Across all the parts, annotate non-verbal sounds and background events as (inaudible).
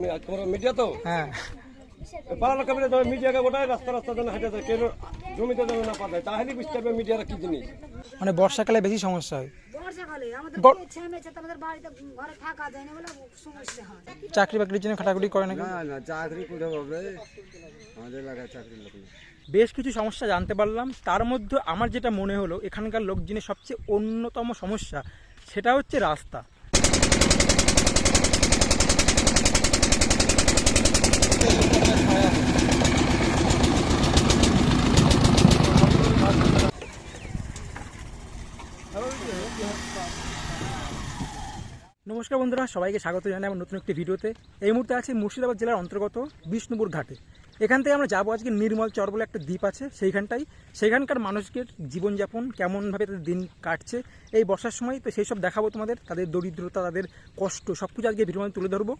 তোমার মিডিয়া তো? হ্যাঁ। মিডিয়াকে রাস্তা রাস্তা যেন হেঁটে যায়। কেন জমিতে যেন না পাঠায়। তাহলে বুঝতে হবে মিডিয়ারা কি জিনিস। মানে বর্ষাকালে বেশি সমস্যা হয়। বর্ষাকালে আমাদের গর- ছেমেছে আমাদের বাড়িতে ঘরে থাকা যায় না বলে সমস্যা চাকরি বাকরির জন্য খাটাখুটি করে নাকি? চাকরি বেশ কিছু সমস্যা জানতে পারলাম। তার মধ্যে আমার যেটা মনে হলো এখানকার লোকজনের সবচেয়ে অন্যতম সমস্যা সেটা হচ্ছে রাস্তা। নমস্কার বন্ধুরা, সবাইকে স্বাগত জানাই আমার নতুন একটি ভিডিওতে। এই মুহূর্তে আছি মুর্শিদাবাদ জেলার অন্তর্গত বিষ্ণুপুর ঘাটে। এখান থেকে আমরা যাব আজকে নির্মল চর বলে একটা দ্বীপ আছে, সেইখানটাই। সেখানকার মানুষকে জীবনযাপন, কেমনভাবে তাদের দিন কাটছে, এই বর্ষার সময়, তো সেই সব দেখাবো তোমাদের, তাদের দরিদ্রতা, তাদের কষ্ট সব কিছু আজকে ভিডিওর তুলে ধরবো।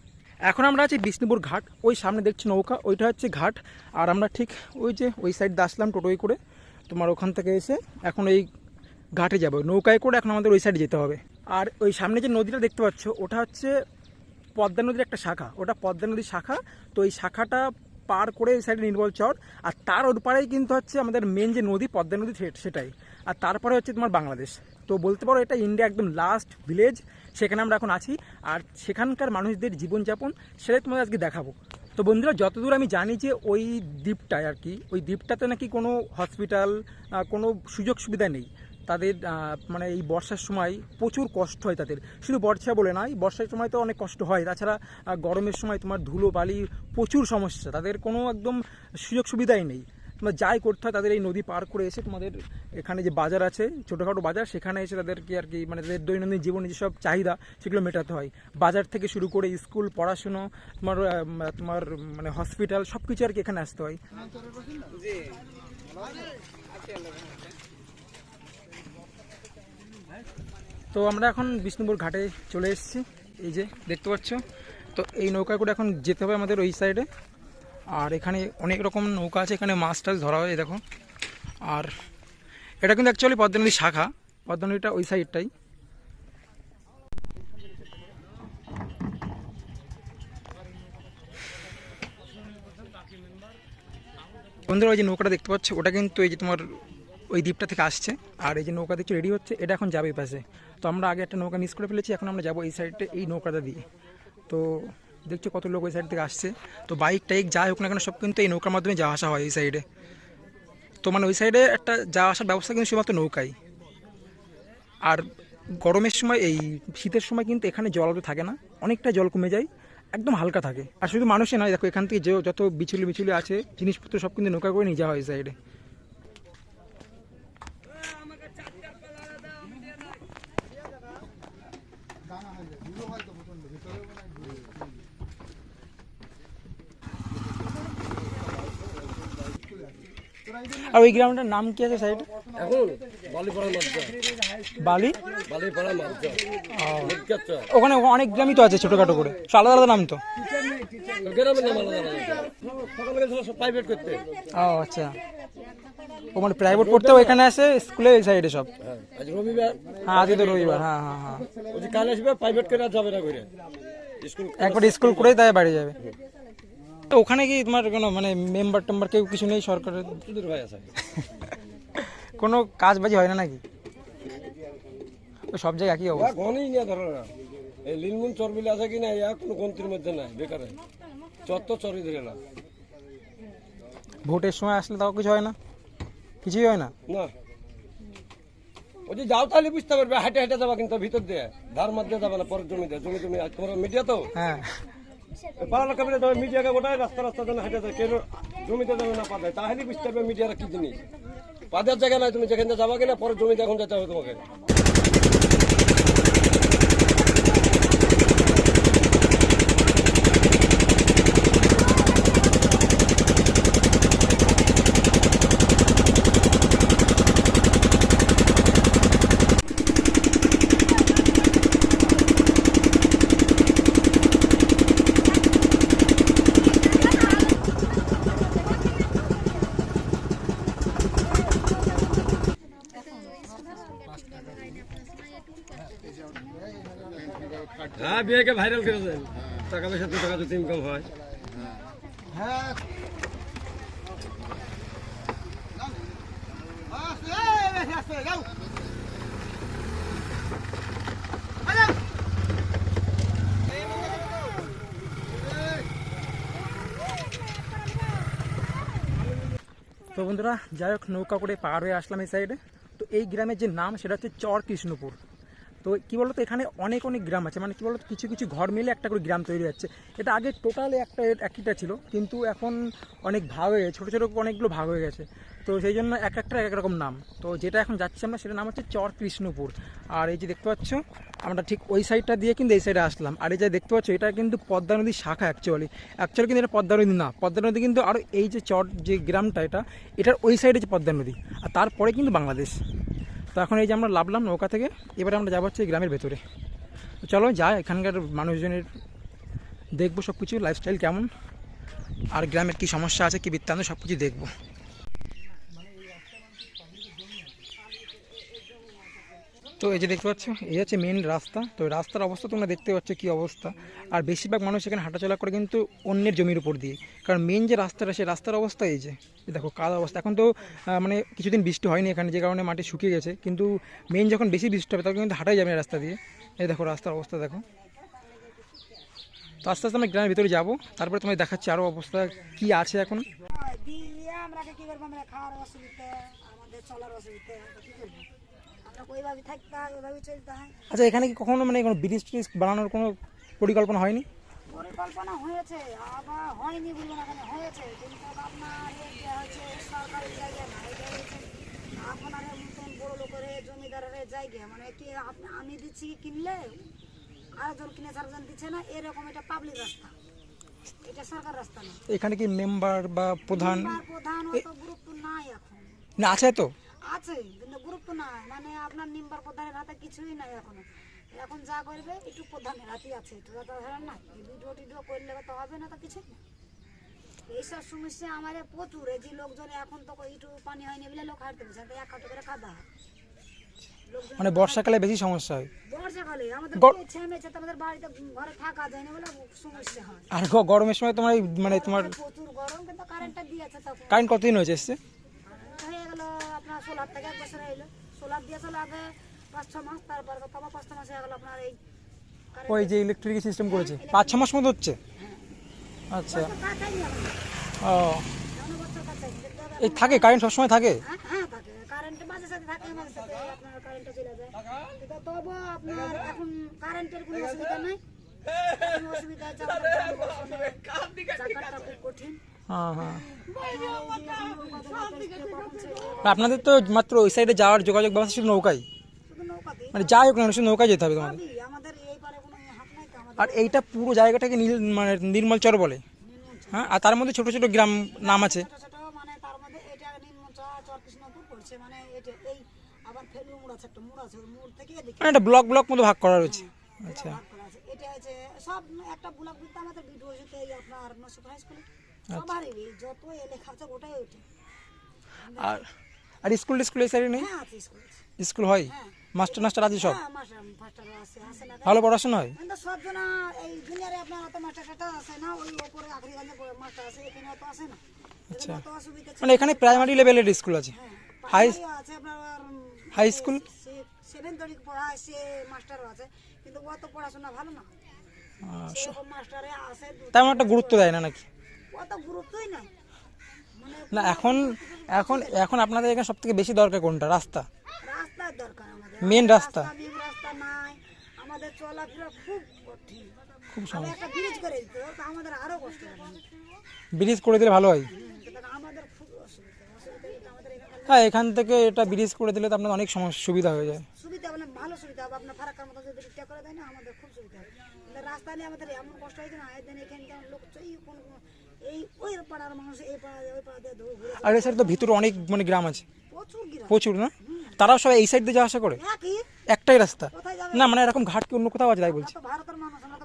এখন আমরা আছি বিষ্ণুপুর ঘাট, ওই সামনে দেখছি নৌকা, ওইটা হচ্ছে ঘাট। আর আমরা ঠিক ওই যে, ওই সাইড আসলাম টোটোয় করে। তোমার ওখান থেকে এসে এখন এই ঘাটে যাব। নৌকায় করে এখন আমাদের ওই সাইডে যেতে হবে। আর ওই সামনে যে নদীটা দেখতে পাচ্ছ, ওটা হচ্ছে পদ্মা নদীর একটা শাখা। ওটা পদ্মা নদীর শাখা। তো এই শাখাটা পার করে এই সাইডে নির্মল চর। আর তার ওর পাড়েই কিন্তু হচ্ছে আমাদের মেন যে নদী, পদ্মা নদী সেটাই। আর তারপরে হচ্ছে তোমার বাংলাদেশ। তো বলতে পারো এটা ইন্ডিয়া একদম লাস্ট ভিলেজ সেখানে আমরা এখন আছি। আর সেখানকার মানুষদের জীবনযাপন সেটাই তোমাদের আজকে দেখাবো। তো বন্ধুরা, যতদূর আমি জানি যে ওই দ্বীপটায় আর কি, ওই দ্বীপটাতে নাকি কোনো হসপিটাল কোনো সুযোগ সুবিধা নেই। তাদের মানে এই বর্ষার সময় প্রচুর কষ্ট হয় তাদের। শুধু বর্ষা বলে নয়, বর্ষার সময় তো অনেক কষ্ট হয়। তাছাড়া গরমের সময় তোমার ধুলো বালি প্রচুর সমস্যা। তাদের কোনো একদম সুযোগ সুবিধাই নেই। তোমার যাই করতে হয়, তাদের এই নদী পার করে এসে তোমাদের এখানে যে বাজার আছে, ছোটোখাটো বাজার, সেখানে এসে তাদেরকে আর কি মানে তাদের দৈনন্দিন জীবনে যেসব চাহিদা, সেগুলো মেটাতে হয়। বাজার থেকে শুরু করে স্কুল, পড়াশুনো, তোমার তোমার মানে হসপিটাল সব কিছু আর কি এখানে আসতে হয়। তো আমরা এখন বিষ্ণুপুর ঘাটে চলে এসেছি। এই যে দেখতে পাচ্ছ, তো এই নৌকা করে এখন যেতে হবে আমাদের ওই সাইডে আর এখানে অনেক রকম নৌকা আছে, এখানে মাছ টাছ ধরা হয় দেখো। আর এটা কিন্তু অ্যাকচুয়ালি পদ্মা নদীর শাখা পদ্মা নদীটা ওই সাইডটাই বন্ধুরা, ওই যে নৌকাটা দেখতে পাচ্ছ, ওটা কিন্তু এই যে তোমার ওই দ্বীপটা থেকে আসছে। আর এই যে নৌকা দেখছ রেডি হচ্ছে, এটা এখন যাবে পাশে। তো আমরা আগে একটা নৌকা মিস করে ফেলেছি, এখন আমরা যাব এই সাইডে এই নৌকাটা দিয়ে। তো দেখছ কত লোক ওই সাইড থেকে আসছে। তো বাইক টাইক যাই হোক না কেন সব কিন্তু এই নৌকার মাধ্যমে যাওয়া আসা হয় এই সাইডে তো মানে ওই সাইডে একটা যাওয়া আসার ব্যবস্থা কিন্তু শুধুমাত্র নৌকাই। আর গরমের সময় এই শীতের সময় কিন্তু এখানে জল থাকে না, অনেকটা জল কমে যায়, একদম হালকা থাকে। আর শুধু মানুষই নয়, দেখো এখান থেকে যে যত বিচুলি বিচুলি আছে, জিনিসপত্র সব কিন্তু নৌকা করে নিয়ে যাওয়া হয় সাইডে আর ওই গ্রাউন্ডের নাম কি আছে সাইডে এখন বালিপাড়া বালি? বালিপাড়া ওখানে অনেক গ্রামই তো আছে ছোটোখাটো করে। আলাদা আলাদা নাম তো? গ্রামের নাম আলাদা আলাদা। সব প্রাইভেট করতে। ও আচ্ছা। ও মানে প্রাইভেট পড়তে এখানে আসে স্কুলে এই সাইডে সব? হ্যাঁ আজ রবিবার। হ্যাঁ আজকে তো রবিবার হ্যাঁ হ্যাঁ হ্যাঁ। ওই যে কাল আসবে প্রাইভেট করে যাবে না করে স্কুল একবার স্কুল করেই তাই বাড়ি যাবে। তো ওখানে কি তোমার কোনো মানে মেম্বার টেম্বার কেউ কিছু নেই সরকারের? (laughs) কোনো কাজ বাজি হয় না নাকি? সব জায়গায় একই অবস্থা। ঘনই নিয়ে ধরো না। এই লিলমুন চর্বিলে আছে কি না ইয়া কোনো গন্তির মধ্যে নাই বেকারে। চর তো চরি ধরে না। ভোটের সময় আসলে তাও কিছু হয় না? কিছুই হয় না? না। ওই যে যাও তাহলে বুঝতে পারবে হাঁটে হাঁটে যাবা কিন্তু ভিতর দিয়ে। ধার মধ্যে যাবে না পরের জমি দিয়ে। জমি জমি তোমার মিডিয়া তো? হ্যাঁ। পাড়ার কাবিলে ধর মিডিয়াকে গোটায় রাস্তা রাস্তা যেন হেঁটে যায়, কেন জমিতে যেন না পাঠায়? তাহলে বুঝতে পারবে মিডিয়ারা কি জিনিস। পাদের জায়গা নাই, তুমি যেখানে যাবা কিনা, পরে জমিতে এখন যেতে হবে তোমাকে। বিয়েকে ভাইরাল করে দেন। টাকা পয়সা দু টাকা যদি ইনকাম হয়। তো বন্ধুরা, যাই হোক, নৌকা করে পার হয়ে আসলাম এই সাইডে তো এই গ্রামের যে নাম, সেটা হচ্ছে চর কৃষ্ণপুর তো কি বলতো, এখানে অনেক অনেক গ্রাম আছে। মানে কি বলতো, কিছু কিছু ঘর মিলে একটা করে গ্রাম তৈরি হচ্ছে। এটা আগে টোটালি একটা একইটা ছিল। কিন্তু এখন অনেক ভাগ হয়ে গেছে। ছোটো ছোটো অনেকগুলো ভাগ হয়ে গেছে। তো সেই জন্য এক একটা, এক এক রকম নাম। তো যেটা এখন যাচ্ছি আমরা, সেটার নাম হচ্ছে চর কৃষ্ণপুর আর এই যে দেখতে পাচ্ছ, আমরা ঠিক ওই সাইডটা দিয়ে কিন্তু এই সাইডে আসলাম। আর এই যে দেখতে পাচ্ছ, এটা কিন্তু পদ্মা নদীর শাখা অ্যাকচুয়ালি অ্যাকচুয়ালি কিন্তু এটা পদ্মা নদী না। পদ্মা নদী কিন্তু আরও এই যে চর, যে গ্রামটা এটা, এটার ওই সাইডে যে পদ্মা নদী। আর তারপরে কিন্তু বাংলাদেশ। তো এখন এই যে আমরা লাভলাম নৌকা থেকে, এবারে আমরা যাব হচ্ছে গ্রামের ভেতরে। তো চলো যাই, এখানকার মানুষজনের দেখব সব কিছু লাইফস্টাইল কেমন, আর গ্রামের কী সমস্যা আছে, কী বৃত্তান্ত সব কিছু দেখব। তো এই যে দেখতে পাচ্ছ, এই হচ্ছে মেন রাস্তা। তো রাস্তার অবস্থা তোমরা দেখতে পাচ্ছ কি অবস্থা। আর বেশিরভাগ মানুষ এখানে হাঁটাচলা করে কিন্তু অন্যের জমির উপর দিয়ে। কারণ মেন যে রাস্তাটা, সেই রাস্তার অবস্থা এই যে। দেখো কাদা অবস্থা। এখন তো মানে কিছুদিন বৃষ্টি হয়নি এখানে, যে কারণে মাটি শুকিয়ে গেছে। কিন্তু মেন যখন বেশি বৃষ্টি হবে, তখন কিন্তু হাঁটাই যাবে রাস্তা দিয়ে। এই দেখো, রাস্তার অবস্থা দেখো। তো আস্তে আস্তে আমরা গ্রামের ভিতরে যাব। তারপরে তোমায় দেখাচ্ছি আরও অবস্থা, কি আছে এখন। আমরা কি করব? আমরা খাওয়ার অসুবিধা, আমাদের চলার অসুবিধা। ওইভাবে থাকতে হয় ওইভাবে চলতে হয়। আচ্ছা এখানে কি কখনো মানে কোনো ব্রিজ ট্রিজ বানানোর কোনো পরিকল্পনা হয়নি? পরিকল্পনা হয়েছে আবার হয়নি বলব না কেন হয়েছে। কিন্তু আপনার হচ্ছে সরকারি জায়গা না এটা হচ্ছে আপনার মতন বড় লোকের জমিদারের জায়গা মানে কি আমি দিচ্ছি কি কিনলে? আরেকজন কিনে চারজন দিচ্ছে না? এরকম এটা পাবলিক রাস্তা। এটা সরকার রাস্তা না। এখানে কি মেম্বার বা প্রধান? প্রধান অত গুরুত্ব নাই এখন। না আছে তো। আছে কিন্তু গুরুত্ব নাই মানে আপনার নিম্বার প্রধানের হাতে কিছুই নাই এখন। এখন যা করবে একটু প্রধানের হাতেই আছে। একটু তাছাড়া না এই ভিডিও টিডিও করলে তো হবে না তো কিছুই না। এইসব সমস্যা আমাদের প্রচুর। এই যে লোকজন এখন তো একটু পানি হয়নি বলে লোক হাঁটতে না, এক হাঁটু করে কাদা মানে বর্ষাকালে বেশি সমস্যা হয়? বর্ষাকালে আমাদের গর- ছেমেছে তো আমাদের বাড়িতে ঘরে থাকা যায় না বলে সমস্যা হয়। আর গরমের সময় তোমার মানে তোমার প্রচুর গরম কিন্তু কারেন্টটা দিয়েছে তখন। কারেন্ট কতদিন হয়েছে এসছে? হয়ে গেল আপনার সোলার থেকে এক বছর এলো। সোলার দিয়েছিল আগে পাঁচ ছ মাস তারপর তো আবার পাঁচ ছ মাস হয়ে গেল আপনার এই ওই যে ইলেকট্রিক সিস্টেম করেছে। পাঁচ ছ মাস মতো হচ্ছে? আচ্ছা। বছর ও। এই থাকে কারেন্ট সবসময় থাকে? হ্যাঁ, হ্যাঁ থাকে। কারেন্ট মাঝে সাথে থাকে মাঝে সাথে আপনার কারেন্টটা চলে যায়। কিন্তু তবু আপনার এখন কারেন্টের কোনো অসুবিধা নাই। অসুবিধা আছে চাকাটা খুব কঠিন। আপনাদের তো মাত্র ওই সাইডে যাওয়ার যোগাযোগ ব্যবস্থা শুধু নৌকাই? মানে যাই হোক না শুধু নৌকায় যেতে হবে তোমাদের। আর এইটা পুরো জায়গাটাকে নীল মানে নির্মল চর বলে। হ্যাঁ আর তার মধ্যে ছোট ছোট গ্রাম নাম আছে। এটা ব্লক ব্লক মতো ভাগ করা রয়েছে। আচ্ছা। সব একটা ব্লক আমাদের সবারই যত এলাকা আছে ওটাই ওইটা আর আর স্কুল টিস্কুল এই সাইডে নেই? হ্যাঁ আছে স্কুল স্কুল হয়? মাস্টার মাস্টার আছে সব? হ্যাঁ মাস্টার ফাস্টারও আছে আছে না। ভালো পড়াশোনা হয়? সব জনা এই জুনিয়রে আপনার অত মাস্টার টাস্টার আছে না ওই ওপরে আখরিগঞ্জে মাস্টার আছে এখানে অত আছে না। ছিল মানে এখানে প্রাইমারি লেভেলের স্কুল আছে? হ্যাঁ হাই প্রাইমারিও আছে আপনার হাই স্কুল সেভেন তরিক পড়ায় সে মাস্টারও আছে কিন্তু অত পড়াশোনা ভালো না। মাস্টারে আছে তেমন একটা গুরুত্ব দেয় না নাকি? না এখন এখন এখন আপনাদের এখানে সব থেকে বেশি দরকার কোনটা? রাস্তা? মেন রাস্তা আমাদের চলাফেরা খুব কঠিন। খুব আমি একটা ব্রিজ করে দিত তো আমাদের আরও কষ্ট ব্রিজ করে দিলে ভালো হয়? আমাদের খুব অসুবিধা। হ্যাঁ এখান থেকে এটা ব্রিজ করে দিলে তো আপনার অনেক সমস্যা সুবিধা হয়ে যায়। সুবিধা মানে ভালো সুবিধা হবে। আপনার ফারাক্কার মতো যদি রিক্সা করে দেয় না আমাদের খুব সুবিধা হবে। রাস্তা নিয়ে আমাদের এমন কষ্ট না লোক কোন এই ওই পাড়ার মানুষ এই পাড়া ওই পাড়া দিয়ে ঘুরে আর এই সাইড তো ভিতরে অনেক মানে গ্রাম আছে। প্রচুর না? তারাও সবাই এই সাইড দিয়ে যাওয়া আসা করে? একটাই রাস্তা। না মানে এরকম ঘাট কি অন্য কোথাও আছে? তাই বলছি।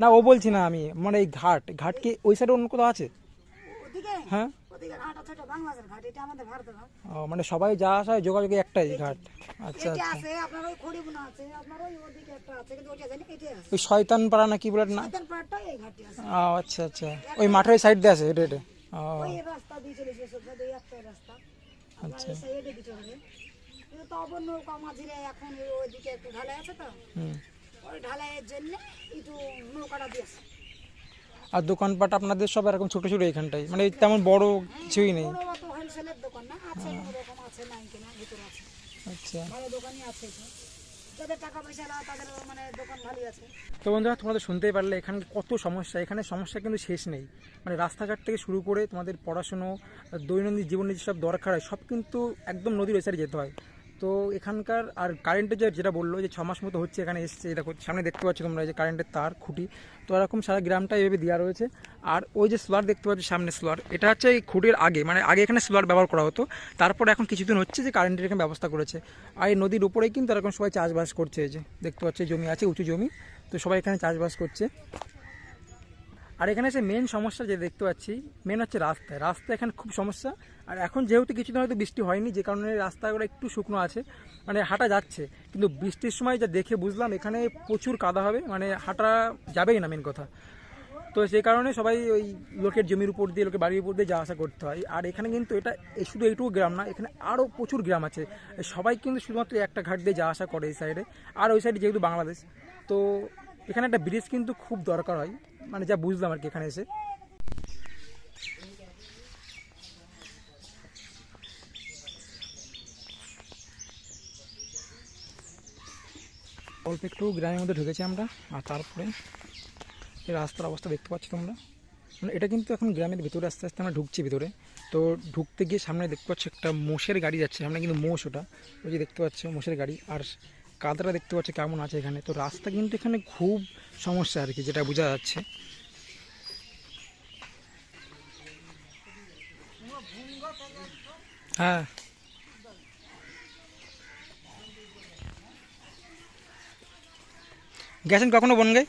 না ও বলছি না আমি। মানে এই ঘাট ঘাট কি ওই সাইডে অন্য কোথাও আছে? হ্যাঁ। মানে সবাই যা আসা হয় যোগাযোগে একটাই ঘাট। আচ্ছা আচ্ছা। ওই শয়তান পাড়া না কি বলে না আচ্ছা আচ্ছা। ওই মাঠের সাইড দিয়ে আছে এটা এটা। কিন্তু তখন নৌকা মাঝিরে এখন ওই ওইদিকে একটু ঢালাই আছে তো? হুম। ওই ঢালাইয়ের জন্য একটু নৌকাটা দিয়েছে আর দোকানপাট আপনাদের সব এরকম ছোট ছোট এখানটাই। মানে তেমন বড় কিছুই নেই। আচ্ছা। মানে তো বন্ধুরা তোমরা তো শুনতেই পারলে এখানে কত সমস্যা। এখানে সমস্যা কিন্তু শেষ নেই। মানে রাস্তাঘাট থেকে শুরু করে তোমাদের পড়াশুনো দৈনন্দিন জীবনে যেসব দরকার হয় সব কিন্তু একদম নদীর ওই সাইডে যেতে হয়। তো এখানকার আর কারেন্টের যে যেটা বলল যে ছ মাস মতো হচ্ছে এখানে এসছে দেখো, সামনে দেখতে পাচ্ছ তোমরা যে কারেন্টের তার, খুঁটি। তো এরকম সারা গ্রামটা এভাবে দেওয়া রয়েছে। আর ওই যে স্লোয়ার দেখতে পাচ্ছ সামনে স্লোয়ার এটা হচ্ছে এই খুঁটির আগে মানে আগে এখানে স্লোয়ার ব্যবহার করা হতো। তারপর এখন কিছুদিন হচ্ছে যে কারেন্টের এখানে ব্যবস্থা করেছে। আর এই নদীর উপরেই কিন্তু এরকম সবাই চাষবাস করছে, এই যে দেখতে পাচ্ছ জমি আছে, উঁচু জমি। তো সবাই এখানে চাষবাস করছে। আর এখানে এসে মেন সমস্যা যে দেখতে পাচ্ছি মেন হচ্ছে রাস্তায় রাস্তা এখানে খুব সমস্যা। আর এখন যেহেতু কিছুদিন হয়তো বৃষ্টি হয়নি, যে কারণে রাস্তাগুলো একটু শুকনো আছে মানে হাঁটা যাচ্ছে। কিন্তু বৃষ্টির সময় যা দেখে বুঝলাম, এখানে প্রচুর কাদা হবে মানে হাঁটা যাবেই না মেন কথা। তো সেই কারণে সবাই ওই লোকের জমির উপর দিয়ে, লোকের বাড়ির উপর দিয়ে যাওয়া আসা করতে হয়। আর এখানে কিন্তু এটা শুধু এইটুকু গ্রাম না, এখানে আরও প্রচুর গ্রাম আছে। সবাই কিন্তু শুধুমাত্র একটা ঘাট দিয়ে যাওয়া আসা করে এই সাইডে আর ওই সাইডে যেহেতু বাংলাদেশ, তো এখানে একটা ব্রিজ কিন্তু খুব দরকার হয়। মানে যা বুঝলাম আর কি এখানে এসে। অল্প একটু গ্রামের মধ্যে ঢুকেছি আমরা, আর তারপরে এই রাস্তার অবস্থা দেখতে পাচ্ছ তোমরা। মানে এটা কিন্তু এখন গ্রামের ভিতরে আস্তে আস্তে আমরা ঢুকছি ভিতরে। তো ঢুকতে গিয়ে সামনে দেখতে পাচ্ছ একটা মোষের গাড়ি যাচ্ছে, সামনে কিন্তু মোষ ওটা। ওই যে দেখতে পাচ্ছ মোষের গাড়ি। আর কাদাটা দেখতে পাচ্ছ কেমন আছে এখানে। তো রাস্তা কিন্তু এখানে খুব সমস্যা আর কি, যেটা বোঝা যাচ্ছে। হ্যাঁ। গেছেন কখনো বনগাই?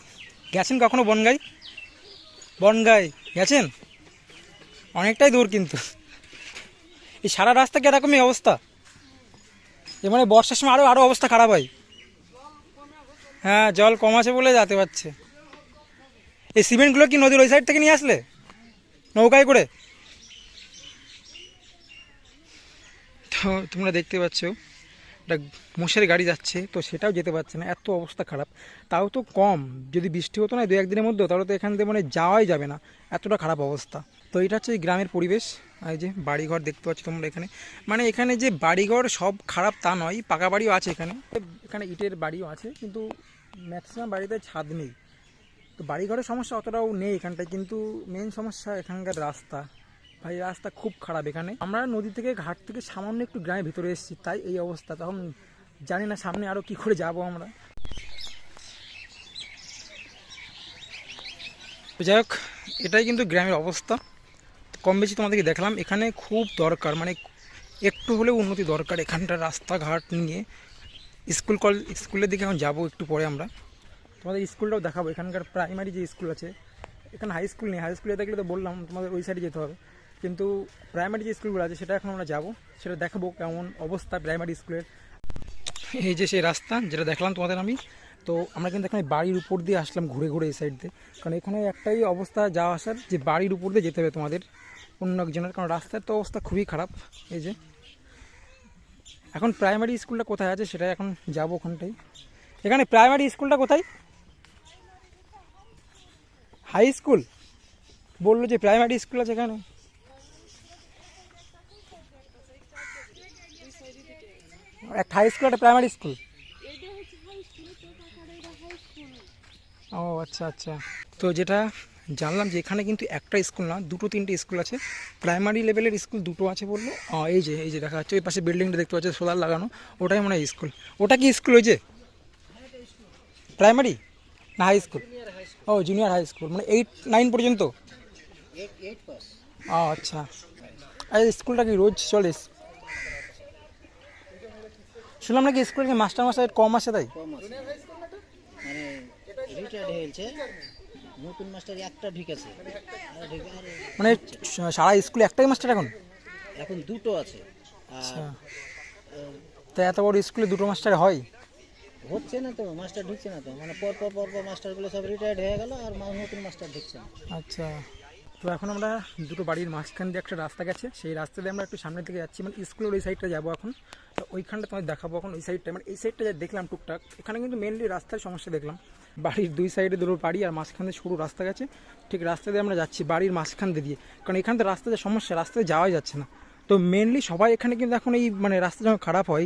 গেছেন কখনো বনগাই? বনগাই, গেছেন? অনেকটাই দূর কিন্তু। এই সারা রাস্তা কি এরকমই অবস্থা? এ মানে বর্ষার সময় আরও আরও অবস্থা খারাপ হয়। হ্যাঁ জল কম আছে বলে যেতে পারছে। এই সিমেন্টগুলো কি নদীর ওই সাইড থেকে নিয়ে আসলে? নৌকায় করে? তোমরা দেখতে পাচ্ছ, একটা মোষের গাড়ি যাচ্ছে, তো সেটাও যেতে পারছে না, এত অবস্থা খারাপ। তাও তো কম, যদি বৃষ্টি হতো না দু একদিনের মধ্যে তাহলে তো এখান থেকে মানে যাওয়াই যাবে না, এতটা খারাপ অবস্থা। তো এটা হচ্ছে গ্রামের পরিবেশ। এই যে বাড়িঘর দেখতে পাচ্ছ তোমরা এখানে। মানে এখানে যে বাড়িঘর সব খারাপ তা নয়, পাকা বাড়িও আছে এখানে। এখানে ইটের বাড়িও আছে, কিন্তু ম্যাক্সিমাম বাড়িতে ছাদ নেই। তো বাড়িঘরের সমস্যা অতটাও নেই এখানটায়, কিন্তু মেন সমস্যা এখানকার রাস্তা। ভাই, রাস্তা খুব খারাপ এখানে। আমরা নদী থেকে ঘাট থেকে সামান্য একটু গ্রামের ভিতরে এসেছি, তাই এই অবস্থা। তখন জানি না সামনে আরও কি করে যাব আমরা। যাই হোক, এটাই কিন্তু গ্রামের অবস্থা। কম বেশি তোমাদেরকে দেখলাম, এখানে খুব দরকার মানে একটু হলেও উন্নতি দরকার এখানটা রাস্তাঘাট নিয়ে। স্কুল কল, স্কুলের দিকে এখন যাব একটু পরে আমরা। তোমাদের স্কুলটাও দেখাবো, এখানকার প্রাইমারি যে স্কুল আছে, এখানে হাই স্কুল নেই হাই স্কুলে দেখলে তো বললাম তোমাদের ওই সাইডে যেতে হবে। কিন্তু প্রাইমারি যে স্কুলগুলো আছে, সেটা এখন আমরা যাব, সেটা দেখাবো কেমন অবস্থা প্রাইমারি স্কুলের। এই যে সেই রাস্তা, যেটা দেখলাম তোমাদের আমি তো আমরা কিন্তু এখানে বাড়ির উপর দিয়ে আসলাম ঘুরে ঘুরে এই সাইড দিয়ে। কারণ এখানে একটাই অবস্থা যাওয়া আসার, যে বাড়ির উপর দিয়ে যেতে হবে তোমাদের, অন্য একজনের। কারণ রাস্তার তো অবস্থা খুবই খারাপ, এই যে। এখন প্রাইমারি স্কুলটা কোথায় আছে সেটা এখন যাব ওখানটাই। এখানে প্রাইমারি স্কুলটা কোথায়? হাই স্কুল বলল যে প্রাইমারি স্কুল আছে এখানে। একটা হাই স্কুল একটা প্রাইমারি স্কুল ও আচ্ছা আচ্ছা। তো যেটা জানলাম যে এখানে কিন্তু একটা স্কুল না, দুটো তিনটে স্কুল আছে। প্রাইমারি লেভেলের স্কুল দুটো আছে বলল। এই যে এই যে দেখা যাচ্ছে, ওই পাশে বিল্ডিংটা দেখতে পাচ্ছে, সোলার লাগানো। ওটাই মনে হয় স্কুল। ওটা কি স্কুল ওই যে? প্রাইমারি? না, হাই স্কুল। ও, জুনিয়র হাই স্কুল। মানে এইট, নাইন পর্যন্ত? ও আচ্ছা। আর স্কুলটা কি রোজ চলে? শুনলাম নাকি স্কুলে কি মাস্টার মাস্টার কম আছে তাই? রিটায়ার্ড হয়েছে নতুন মাস্টার একটা ঢুকেছে। মানে সারা স্কুলে একটাই মাস্টার এখন? এখন দুটো আছে। আচ্ছা। তা এত বড় স্কুলে দুটো মাস্টার হয়? হচ্ছে না তো মাস্টার ঢুকছে না তো। মানে পর পর পর পর মাস্টারগুলো সব রিটায়ার্ড হয়ে গেল আর নতুন মাস্টার ঢুকছে না। আচ্ছা। তো এখন আমরা দুটো বাড়ির মাঝখান দিয়ে একটা রাস্তা গেছে। সেই রাস্তা দিয়ে আমরা একটু সামনের দিকে যাচ্ছি। মানে স্কুলের ওই সাইডটা যাব এখন। তো ওইখানটা তোমায় দেখাবো এখন, ওই সাইডটা মানে এই সাইডটা যা দেখলাম টুকটাক, এখানে কিন্তু মেনলি রাস্তার সমস্যা দেখলাম। বাড়ির দুই সাইডে দুটো বাড়ি আর মাঝখান দিয়ে সরু রাস্তা গেছে। ঠিক রাস্তা দিয়ে আমরা যাচ্ছি বাড়ির মাঝখান দিয়ে দিয়ে। কারণ এখান থেকে রাস্তা যে সমস্যা, রাস্তায় যাওয়াই যাচ্ছে না। তো মেনলি সবাই এখানে কিন্তু এখন এই মানে রাস্তা যখন খারাপ হয়,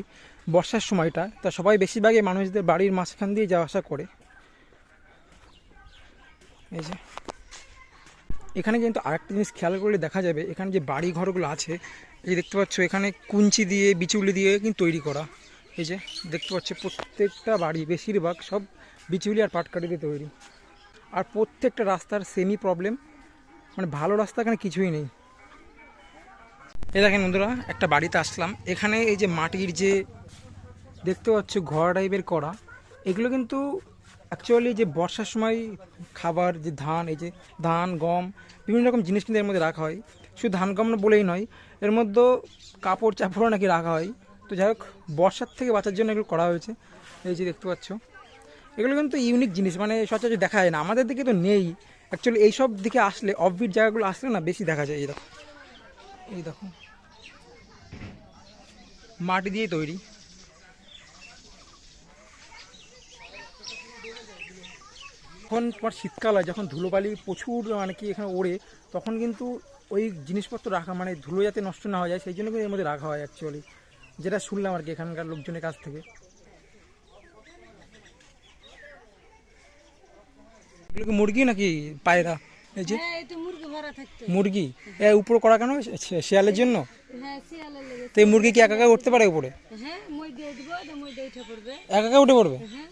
বর্ষার সময়টা, তা সবাই বেশিরভাগই মানুষদের বাড়ির মাঝখান দিয়ে যাওয়া আসা করে। এই যে। এখানে কিন্তু আরেকটা জিনিস খেয়াল করলে দেখা যাবে, এখানে যে বাড়ি ঘরগুলো আছে, এই দেখতে পাচ্ছ এখানে কুঞ্চি দিয়ে, বিচুলি দিয়ে কিন্তু তৈরি করা। এই যে দেখতে পাচ্ছ প্রত্যেকটা বাড়ি, বেশিরভাগ সব বিচুলি আর পাটকাঠি দিয়ে তৈরি। আর প্রত্যেকটা রাস্তার সেমি প্রবলেম মানে ভালো রাস্তা এখানে কিছুই নেই। এই দেখেন বন্ধুরা, একটা বাড়িতে আসলাম, এখানে এই যে মাটির যে দেখতে পাচ্ছ ঘর টাইপের করা, এগুলো কিন্তু অ্যাকচুয়ালি যে বর্ষার সময় খাবার, যে ধান, এই যে ধান, গম, বিভিন্ন রকম জিনিস কিন্তু এর মধ্যে রাখা হয়। শুধু ধান, গম বলেই নয়, এর মধ্যেও কাপড়, চাপড়ও নাকি রাখা হয়। তো যাই হোক, বর্ষার থেকে বাঁচার জন্য এগুলো করা হয়েছে। এই যে দেখতে পাচ্ছ, এগুলো কিন্তু ইউনিক জিনিস মানে সচরাচর দেখা যায় না। আমাদের দিকে তো নেই। অ্যাকচুয়ালি এইসব দিকে আসলে অফবিট জায়গাগুলো আসলে না বেশি দেখা যায়। এই দেখো এই দেখো। মাটি দিয়েই তৈরি। যখন তোমার শীতকাল হয় যখন ধুলোবালি প্রচুর মানে কি এখানে ওড়ে তখন কিন্তু ওই জিনিসপত্র রাখা মানে ধুলো যাতে নষ্ট না হয়ে যায় সেই জন্য কিন্তু এর মধ্যে রাখা হয় অ্যাকচুয়ালি যেটা শুনলাম আর কি এখানকার লোকজনের কাছ থেকে। মুরগি নাকি পায়রা? এই যে হ্যাঁ মুরগি এ উপরে করা কেন? শিয়ালের জন্য? হ্যাঁ তো এই মুরগি কি একা একা উঠতে পারে উপরে? হ্যাঁ দিয়ে দিব এটা মই দিয়ে উঠে পড়বে। একা একা উঠে পড়বে? হ্যাঁ।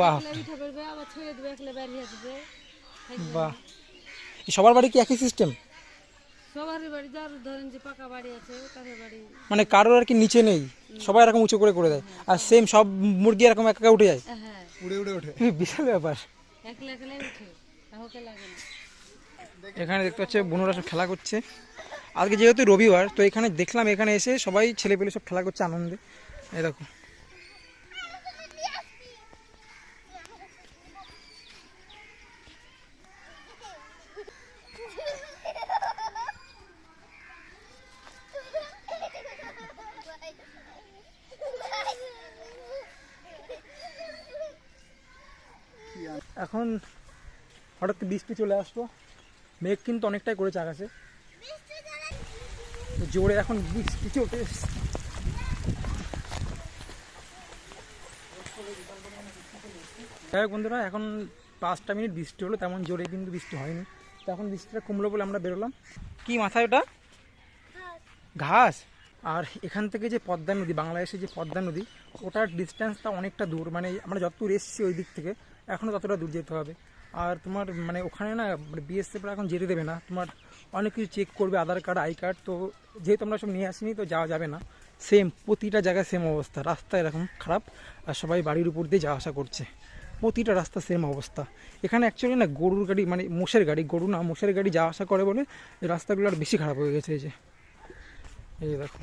বাহ। উঠে পড়বে আবার ছড়িয়ে দেবে একলা বেরিয়ে আসবে বাহ। সবার বাড়ি কি একই সিস্টেম সবারই বাড়ি যার ধরেন যে পাকা বাড়ি আছে তাদের বাড়ি। মানে কারোর আর কি নিচে নেই সবাই এরকম উঁচু করে করে দেয়। আর সেম সব মুরগি এরকম একা একা উঠে যায়? হ্যাঁ উড়ে উড়ে ওঠে। বিশাল ব্যাপার। একলা একলাই উঠে কাউকে লাগে না। এখানে দেখতে পাচ্ছে বুনোরা সব খেলা করছে। আজকে যেহেতু রবিবার তো এখানে দেখলাম এখানে এসে সবাই ছেলেপেলে সব খেলা করছে আনন্দে। এই দেখো। এখন হঠাৎ বৃষ্টি চলে আসলো। মেঘ কিন্তু অনেকটাই করেছে আকাশে। জোরে এখন বৃষ্টি চলে এসছে। যাই বন্ধুরা, এখন পাঁচটা মিনিট বৃষ্টি হলো, তেমন জোরে কিন্তু বৃষ্টি হয়নি। তো এখন বৃষ্টিটা কমলো বলে আমরা বেরোলাম। কি মাথায় ওটা? ঘাস। আর এখান থেকে যে পদ্মা নদী বাংলাদেশে যে পদ্মা নদী, ওটার ডিস্টেন্সটা অনেকটা দূর। মানে আমরা যত দূর এসেছি ওই দিক থেকে এখনও ততটা দূর যেতে হবে। আর তোমার মানে ওখানে না বিএসএফ এখন যেতে দেবে না। তোমার অনেক কিছু চেক করবে, আধার কার্ড আই কার্ড তো যেহেতু আমরা সব নিয়ে আসিনি, তো যাওয়া যাবে না। সেম প্রতিটা জায়গায় সেম অবস্থা। রাস্তা এরকম খারাপ, আর সবাই বাড়ির উপর দিয়ে যাওয়া আসা করছে। প্রতিটা রাস্তা সেম অবস্থা। এখানে অ্যাকচুয়ালি না গরুর গাড়ি মানে মোষের গাড়ি, গরু না মোষের গাড়ি যাওয়া আসা করে বলে, রাস্তাগুলো আর বেশি খারাপ হয়ে গেছে এই যে। এই যে দেখো।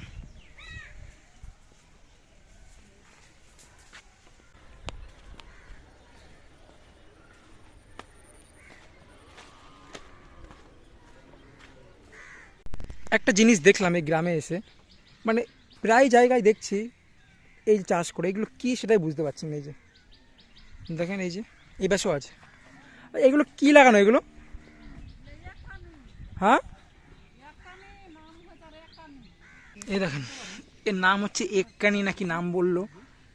একটা জিনিস দেখলাম এই গ্রামে এসে মানে প্রায় জায়গায় দেখছি এই চাষ করে, এগুলো কী সেটাই বুঝতে পারছি না এই যে। দেখেন এই যে এই পাশেও আছে। এগুলো কি লাগানো এগুলো? হ্যাঁ? এই দেখেন এর নাম হচ্ছে এককানি নাকি নাম বলল।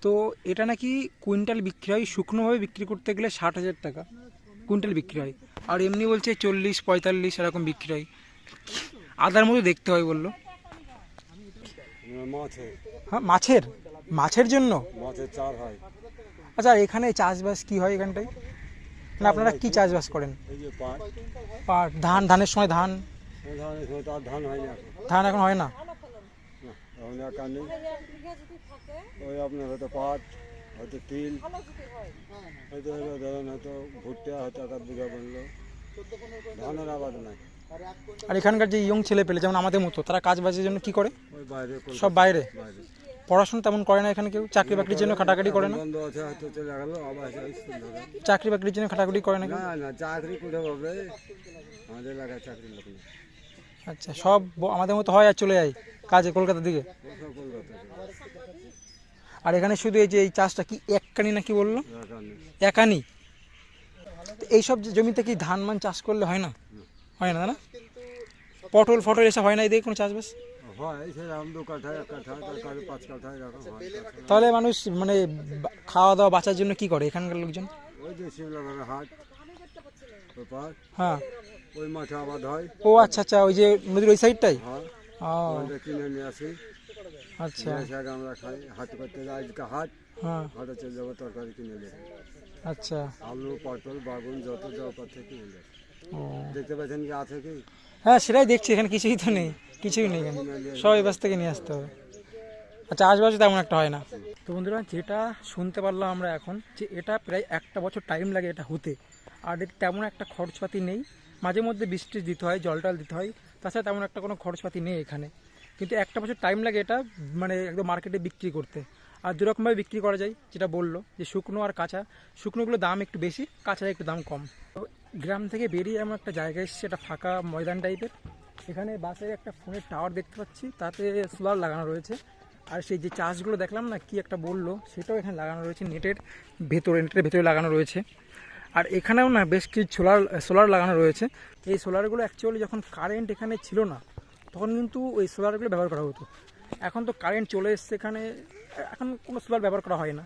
তো এটা নাকি কুইন্টাল বিক্রি হয় শুকনোভাবে বিক্রি করতে গেলে ষাট হাজার টাকা। কুইন্টাল বিক্রি হয় আর এমনি বলছে চল্লিশ পঁয়তাল্লিশ এরকম বিক্রি হয় আদার মতো দেখতে হয় বলল। মাছে হ্যাঁ মাছের? মাছের জন্য? মাছের চার হয়। আচ্ছা এখানে চাষবাস কি হয় এখানটায়? না আপনারা কি চাষবাস করেন? পাট। পাট ধান ধানের সময় ধান? ধান হয় না এখন। ধান এখন হয় না? ওই আপনার হয়তো পাট হয়তো তিল হয়তো ধরেন হয়তো ভুট্টা হয়তো এক আধ বিঘা বলল। ধানের আবাদ নাই। আর এখানকার যে ইয়ং ছেলে পেলে যেমন আমাদের মতো তারা কাজ বাজের জন্য কি করে? বাইরে সব বাইরে। পড়াশোনা তেমন করে না এখানে কেউ? চাকরি বাকরির জন্য খাটাখাটি করে না? বন্ধ আছে হয়তো চলে গেল আবার স্কুল ধরে চাকরি বাকরির জন্য খাটাখাটি করে না কেউ? না না চাকরি করে পাবে আমাদের এলাকায় চাকরি লোক নেই। আচ্ছা সব ব- আমাদের মতো হয় আর চলে যায় কাজে কলকাতার দিকে? কলকাতা আর এখানে শুধু এই যে এই চাষটা কি এককানি না কি বলল? নেই একানি তো এইসব যে জমিতে কি ধান মান চাষ করলে হয় না? হয় না না? পটল ফটল এসব হয় না এদিকে কোনো চাষবাস? হয় সেরকম দু কাঠা এক কাঠা পাঁচ কাঠা এরকম হয় তাহলে মানুষ মানে খাওয়া দাওয়া বাঁচার জন্য কি করে? এখানকার লোকজন? ওই যে শিমলাগড়ের হাট ব্যাপার। হ্যাঁ। ওই মাঠে আবাদ হয়। ও আচ্ছা আচ্ছা ওই যে নদীর ওই সাইডটাই? হয়। কিনে নিয়ে আসি। আচ্ছা। নিয়ে এসে আমরা খাই হাট করতে যাই আজকে হাট। হ্যাঁ। হাটে চলে যাব তরকারি কিনে নেব আচ্ছা। আলু পটল বাগুন যত যা পাচ্ছে কিনে দেখতে পাচ্ছেন কি আছে কি? হ্যাঁ সেটাই দেখছি এখানে কিছুই তো নেই। কিছুই নেই এখানে। সব এই থেকে নিয়ে আসতে হবে। আর চাষবাসও তেমন একটা হয় না। তো বন্ধুরা, যেটা শুনতে পারলাম আমরা এখন, যে এটা প্রায় একটা বছর টাইম লাগে এটা হতে। আর এর তেমন একটা খরচপাতি নেই। মাঝে মধ্যে বৃষ্টি দিতে হয়, জল টল দিতে হয়। তাছাড়া তেমন একটা কোনো খরচপাতি নেই এখানে। কিন্তু একটা বছর টাইম লাগে এটা মানে একদম মার্কেটে বিক্রি করতে। আর দুরকমভাবে বিক্রি করা যায়, যেটা বলল, যে শুকনো আর কাঁচা। শুকনোগুলোর দাম একটু বেশি কাঁচা একটু দাম কম। গ্রাম থেকে বেরিয়ে এমন একটা জায়গা এসেছে এটা ফাঁকা ময়দান টাইপের এখানে বাসের একটা ফোনের টাওয়ার দেখতে পাচ্ছি, তাতে সোলার লাগানো রয়েছে। আর সেই যে চার্জগুলো দেখলাম না, কি একটা বলল, সেটাও এখানে লাগানো রয়েছে নেটের ভেতরে নেটের ভেতরে লাগানো রয়েছে। আর এখানেও না বেশ কিছু সোলার সোলার লাগানো রয়েছে। এই সোলারগুলো অ্যাকচুয়ালি যখন কারেন্ট এখানে ছিল না, তখন কিন্তু ওই সোলারগুলো ব্যবহার করা হতো। এখন তো কারেন্ট চলে এসছে এখানে এখন কোনো সোলার ব্যবহার করা হয় না।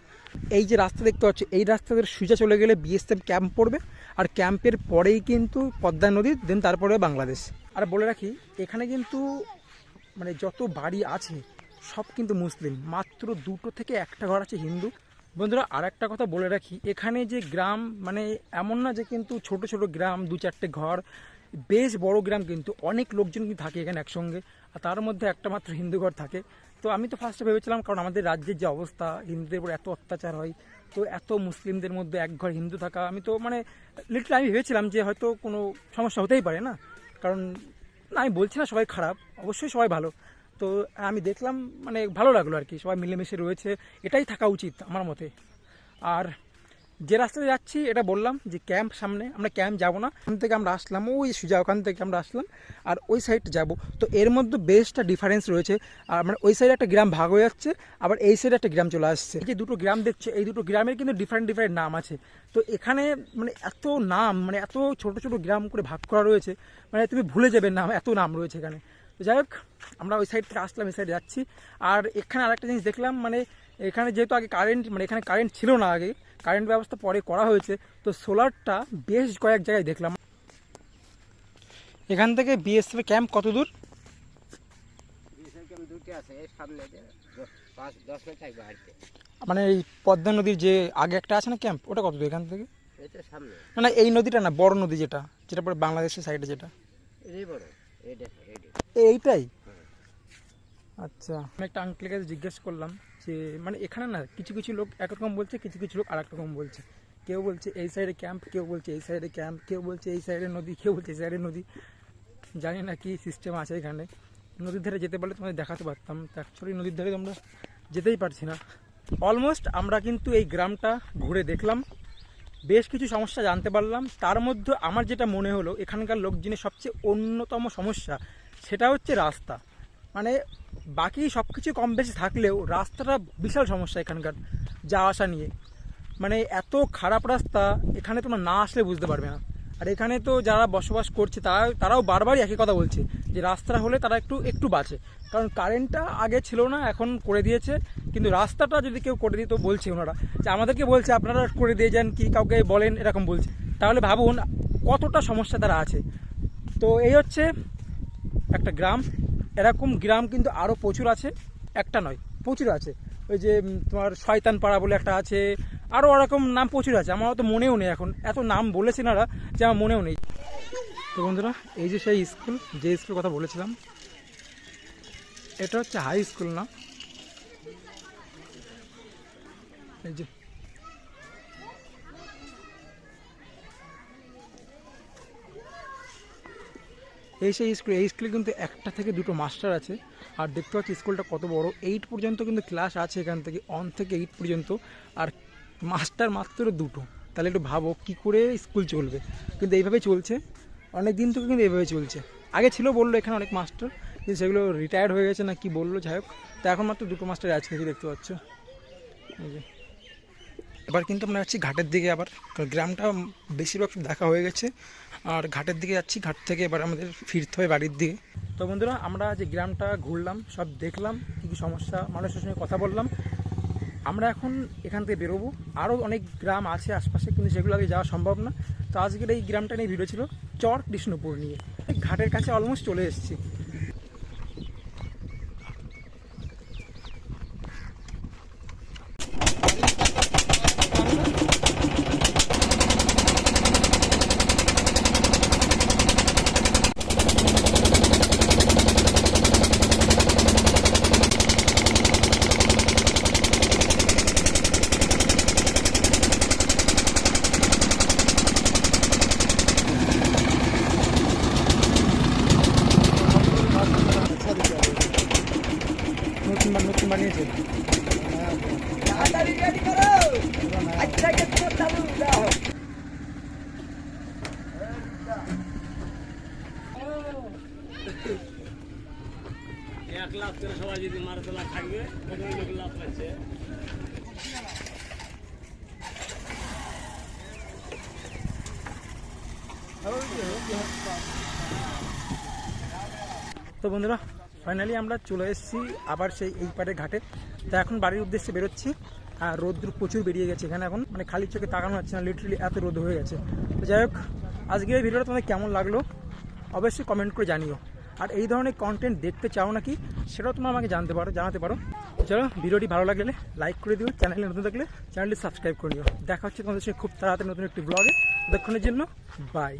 এই যে রাস্তা দেখতে পাচ্ছ, এই রাস্তাদের সুজা চলে গেলে বিএসএফ ক্যাম্প পড়বে, আর ক্যাম্পের পরেই কিন্তু পদ্মা নদী দেন তারপরে বাংলাদেশ। আর বলে রাখি, এখানে কিন্তু মানে যত বাড়ি আছে, সব কিন্তু মুসলিম। মাত্র দুটো থেকে একটা ঘর আছে হিন্দু। বন্ধুরা আর একটা কথা বলে রাখি, এখানে যে গ্রাম মানে এমন না যে কিন্তু ছোট ছোট গ্রাম, দু চারটে ঘর, বেশ বড় গ্রাম কিন্তু অনেক লোকজন কিন্তু থাকে এখানে একসঙ্গে, আর তার মধ্যে একটা মাত্র হিন্দু ঘর থাকে। তো আমি তো ফার্স্টে ভেবেছিলাম, কারণ আমাদের রাজ্যের যে অবস্থা, হিন্দুদের উপর এত অত্যাচার হয়, তো এত মুসলিমদের মধ্যে এক ঘর হিন্দু থাকা, আমি তো মানে লিটলি আমি ভেবেছিলাম যে হয়তো কোনো সমস্যা হতেই পারে না। কারণ না, আমি বলছি না সবাই খারাপ, অবশ্যই সবাই ভালো। তো আমি দেখলাম মানে ভালো লাগল আর কি, সবাই মিলেমিশে রয়েছে, এটাই থাকা উচিত আমার মতে। আর যে রাস্তাতে যাচ্ছি, এটা বললাম যে ক্যাম্প সামনে, আমরা ক্যাম্প যাব না। ওখান থেকে আমরা আসলাম, ওই সুজা ওখান থেকে আমরা আসলাম, আর ওই সাইডটা যাব। তো এর মধ্যে বেশটা ডিফারেন্স রয়েছে। আর মানে ওই সাইডে একটা গ্রাম ভাগ হয়ে যাচ্ছে, আবার এই সাইডে একটা গ্রাম চলে আসছে। যে দুটো গ্রাম দেখছে, এই দুটো গ্রামের কিন্তু ডিফারেন্ট ডিফারেন্ট নাম আছে। তো এখানে মানে এত নাম মানে এত ছোট ছোট গ্রাম করে ভাগ করা রয়েছে মানে তুমি ভুলে যাবে নাম, এত নাম রয়েছে এখানে। তো যাই হোক, আমরা ওই সাইড থেকে আসলাম, এই সাইডে যাচ্ছি। আর এখানে আরেকটা জিনিস দেখলাম মানে এখানে যেহেতু আগে কারেন্ট মানে এখানে কারেন্ট ছিল না আগে কারেন্ট ব্যবস্থা পরে করা হয়েছে, তো সোলারটা বেশ কয়েক জায়গায় দেখলাম। এখান থেকে বিএসএফ ক্যাম্প কত দূর? মানে এই পদ্মা নদীর যে আগে একটা আছে না ক্যাম্প, ওটা কত দূর এখান থেকে? না না, এই নদীটা না, বড় নদী যেটা যেটা পরে বাংলাদেশের সাইডে যেটা। এইটাই? আচ্ছা। আমি একটা আঙ্কেলের কাছে জিজ্ঞেস করলাম যে মানে এখানে না, কিছু কিছু লোক একরকম বলছে, কিছু কিছু লোক আরেক রকম বলছে। কেউ বলছে এই সাইডে ক্যাম্প কেউ বলছে এই সাইডে ক্যাম্প কেউ বলছে এই সাইডে নদী, কেউ বলছে এই সাইডে নদী। জানি না কি সিস্টেম আছে এখানে। নদীর ধারে যেতে পারলে তোমাদের দেখাতে পারতাম। অ্যাকচুয়ালি নদীর ধারে তো আমরা যেতেই পারছি না। অলমোস্ট আমরা কিন্তু এই গ্রামটা ঘুরে দেখলাম। বেশ কিছু সমস্যা জানতে পারলাম। তার মধ্যে আমার যেটা মনে হলো, এখানকার লোকজনের সবচেয়ে অন্যতম সমস্যা, সেটা হচ্ছে রাস্তা। মানে বাকি সব কিছু কম বেশি থাকলেও রাস্তাটা বিশাল সমস্যা এখানকার যাওয়া আসা নিয়ে। মানে এত খারাপ রাস্তা, এখানে তোমরা না আসলে বুঝতে পারবে না। আর এখানে তো যারা বসবাস করছে, তারা, তারাও বারবারই একই কথা বলছে, যে রাস্তা হলে তারা একটু একটু বাঁচে। কারণ কারেন্টটা আগে ছিল না, এখন করে দিয়েছে। কিন্তু রাস্তাটা যদি কেউ করে দিত, বলছে ওনারা, যে আমাদেরকে বলছে, আপনারা করে দিয়ে যান, কি কাউকে বলেন, এরকম বলছে। তাহলে ভাবুন কতটা সমস্যা তারা আছে। তো এই হচ্ছে একটা গ্রাম। এরকম গ্রাম কিন্তু আরও প্রচুর আছে। একটা নয়, প্রচুর আছে। ওই যে তোমার শয়তান পাড়া বলে একটা আছে আরও ওরকম নাম প্রচুর আছে। আমার তো মনেও নেই এখন। এত নাম বলেছে না যে আমার মনেও নেই। তো বন্ধুরা, এই যে সেই স্কুল, যে স্কুলের কথা বলেছিলাম, এটা হচ্ছে হাই স্কুল না? এই যে এই সেই স্কুল, এই স্কুলে কিন্তু একটা থেকে দুটো মাস্টার আছে। আর দেখতে পাচ্ছি স্কুলটা কত বড়। এইট পর্যন্ত কিন্তু ক্লাস আছে এখান থেকে অন থেকে এইট পর্যন্ত। আর মাস্টার মাত্র দুটো। তাহলে একটু ভাবো কী করে স্কুল চলবে। কিন্তু এইভাবে চলছে। অনেক দিন থেকে কিন্তু এইভাবে চলছে। আগে ছিল বলল এখানে অনেক মাস্টার, কিন্তু সেগুলো রিটায়ার্ড হয়ে গেছে না কি বলল, যাই হোক। তো এখন মাত্র দুটো মাস্টার আছে দেখি দেখতে পাচ্ছ। এই যে। এবার কিন্তু আমরা যাচ্ছি ঘাটের দিকে আবার। গ্রামটা বেশিরভাগ দেখা হয়ে গেছে। আর ঘাটের দিকে যাচ্ছি, ঘাট থেকে এবার আমাদের ফিরতে হবে বাড়ির দিকে। তো বন্ধুরা, আমরা যে গ্রামটা ঘুরলাম, সব দেখলাম, কী কী সমস্যা, মানুষের সঙ্গে কথা বললাম। আমরা এখন এখান থেকে বেরোবো। আরও অনেক গ্রাম আছে আশপাশে, কিন্তু সেগুলো আগে যাওয়া সম্ভব না। তো আজকের এই গ্রামটা নিয়ে ভিডিও ছিল চর কৃষ্ণপুর নিয়ে। ঘাটের কাছে অলমোস্ট চলে এসেছি নতুন বা- নতুন বানিয়েছে এক লাখ করে সবাই যদি মারা তোলা থাকবে লাভ পাচ্ছে তো বন্ধুরা ফাইনালি আমরা চলে এসেছি আবার সেই এই পাড়ের ঘাটে। তা এখন বাড়ির উদ্দেশ্যে বেরোচ্ছি। আর রোদ্র প্রচুর বেরিয়ে গেছে। এখানে এখন মানে খালি চোখে তাকানো যাচ্ছে না লিটারালি এত রোদ হয়ে গেছে। তো যাই হোক, আজকে এই ভিডিওটা তোমাদের কেমন লাগল অবশ্যই কমেন্ট করে জানিও। আর এই ধরনের কন্টেন্ট দেখতে চাও নাকি, সেটাও তোমরা আমাকে জানতে পারো, জানাতে পারো। চলো, ভিডিওটি ভালো লাগলে লাইক করে দিও চ্যানেলে নতুন থাকলে চ্যানেলটি সাবস্ক্রাইব করে নিও। দেখা হচ্ছে তোমাদের সঙ্গে খুব তাড়াতাড়ি নতুন একটি ব্লগে ততক্ষণের জন্য বাই